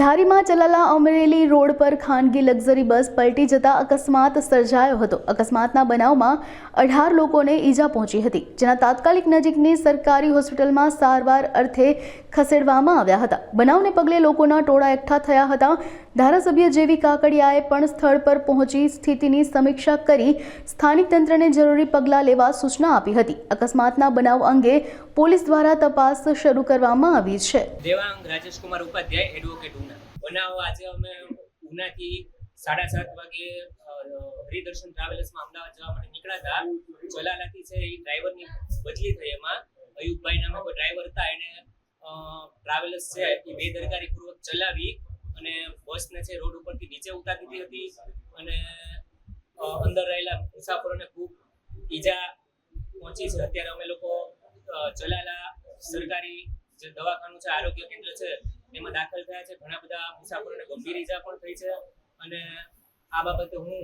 ધારીમાં Chalala Amreli road પર ખાનગી luxury bus પલટી જતા અકસ્માત સર્જાયો હતો. અકસ્માતના બનાવમાં અઢાર લોકોને ઈજા પહોંચી હતી, જેના તાત્કાલિક નજીકની સરકારી હોસ્પિટલમાં સારવાર અર્થે ખસેડવામાં આવ્યા હતા. બનાવને પગલે લોકોના ટોળા એકઠા થયા હતા. ધારાસભ્ય જેવી કાકડિયાએ પણ સ્થળ પર પહોંચી સ્થિતિની સમીક્ષા કરી સ્થાનિક તંત્રને જરૂરી પગલાં લેવા સૂચના આપી હતી. અકસ્માતના બનાવ અંગે પોલીસ દ્વારા તપાસ શરૂ કરવામાં આવી છે. રાજેશકુમાર ઉપાધ્યાય એડવોકેટ ઉના બનાવ આજે અમે ઉનાથી સાડા સાત વાગે હરિદર્શન ટ્રાવેલર્સમાં અમદાવાદ જવા માટે નીકળ્યા હતા. જલાલાથી છે એ ડ્રાઈવરની બદલી થઈ એમાં. અયુબભાઈ નામે કોઈ ડ્રાઈવર હતા, એને ટ્રાવેલર્સ છે એ બેદરકારી પૂર્વક ચલાવી અને બસને છે રોડ ઉપરથી નીચે ઉતારી દીધી હતી અને અંદર રહેલા મુસાફરોને ખૂબ ઈજા પહોંચી છે. અત્યારે અમે લોકો જલાલા સરકારી જે દવાખાનું છે, આરોગ્ય કેન્દ્ર છે, એમાં દાખલ થયા છે. ઘણા બધા મુસાફરોને ગંભીર ઈજા પણ થઈ છે. અને આ બાબતે હું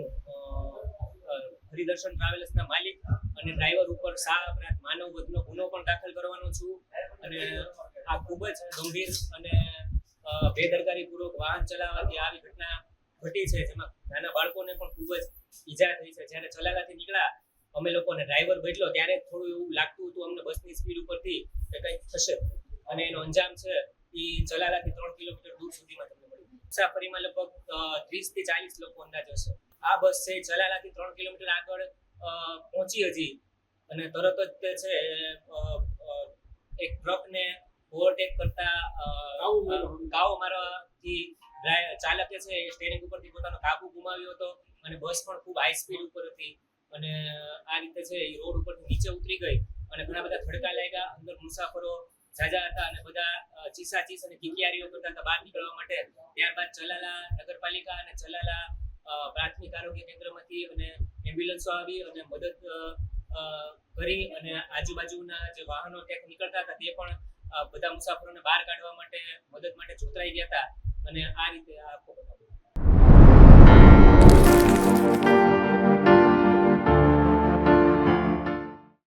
હરિદર્શન ટ્રાવેલ્સના માલિક અને ડ્રાઈવર ઉપર સા અપરાધ માનવ વધનો ગુનો પણ દાખલ કરવાનો છું. અને આ ખૂબ જ ગંભીર અને બેદરકારીપૂર્વક વાહન ચલાવવાથી આવી ઘટના ઘટી છે, જેમાં નાના બાળકોને પણ ખૂબ જ ઈજા થઈ છે. જ્યારે ચલાલાથી નીકળ્યા, અમે લોકોને ડ્રાઈવર બદલો, ત્યારે થોડું એવું લાગતું હતું અમને બસની સ્પીડ ઉપરથી કે કંઈક થશે. અને એનો અંજામ છે એ જલાલાથી ત્રણ કિલોમીટર દૂર સુધીમાં તમને મળ્યું. મુસાફરીમાં લગભગ ત્રીસથી ચાલીસ લોકો અંદાજ હશે. આ બસ છે જલાલાથી ત્રણ કિલોમીટર આગળ પહોંચી હજી. અને તરત જ તે છે એક ટ્રકને ઓવરટેક કરતા કાવો મારવાથી ચાલકે છે સ્ટેરિંગ ઉપરથી પોતાનો કાબુ ગુમાવ્યો હતો અને બસ પણ ખૂબ હાઈ સ્પીડ ઉપર હતી. અને આ રીતે છે એ રોડ ઉપરથી નીચે ઉતરી ગઈ અને ઘણા બધા થડકા લાગ્યા. અંદર મુસાફરો જાજા હતા અને બધા ચીસા ચીસ અને કિકિયારીઓ કરતા હતા બહાર નીકળવા માટે. ત્યારબાદ ચલાલા નગરપાલિકા અને ચલાલા પ્રાથમિક આરોગ્ય કેન્દ્રમાંથી અને એમ્બ્યુલન્સો આવી અને મદદ કરી અને આજુબાજુના જે વાહનો ક્યાંક નીકળતા હતા તે પણ બધા મુસાફરોને બહાર કાઢવા માટે, મદદ માટે જોતરાઈ ગયા હતા. અને આ રીતે આ આખો બનાવ.